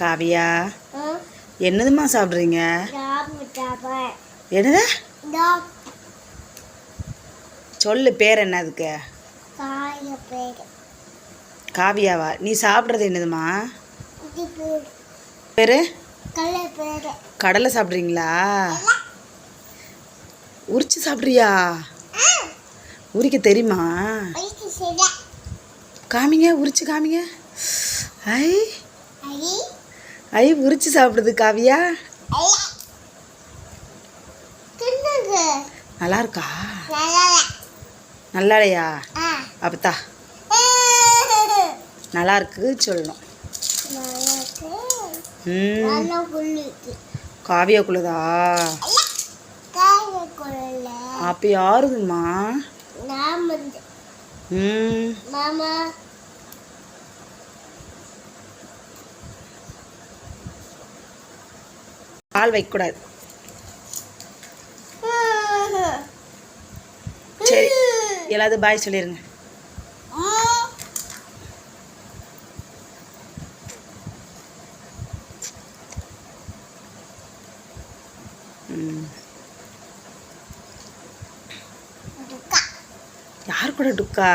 காவியா? என்னதும்மா சாப்பிட்றீங்க? என்னது? சொல்லு பேர் என்ன அதுக்கு? காவியாவா? நீ சாப்பிட்றது என்னதும்மா? பேர். கடலை சாப்பிட்றீங்களா? உரிச்சு சாப்பிட்றியா? உரிக்க தெரியுமா? காமிங்க உரிச்சு காமிங்க. ஐ. ஐ உரிச்சு சாப்பிடுது காவியா? நல்லா இருக்கா நல்லா இல்லையா அப்பத்தா நல்லா இருக்கு சொல்லணும். ம். காவியாக்குள்ளதா? அப்போ யாருதும்மா? ம். மாமா பால் வைக்கக்கூடாது. சரி எல்லாத்தையும் பாய் சொல்லிடுங்க ம். யார் கூட டுக்கா?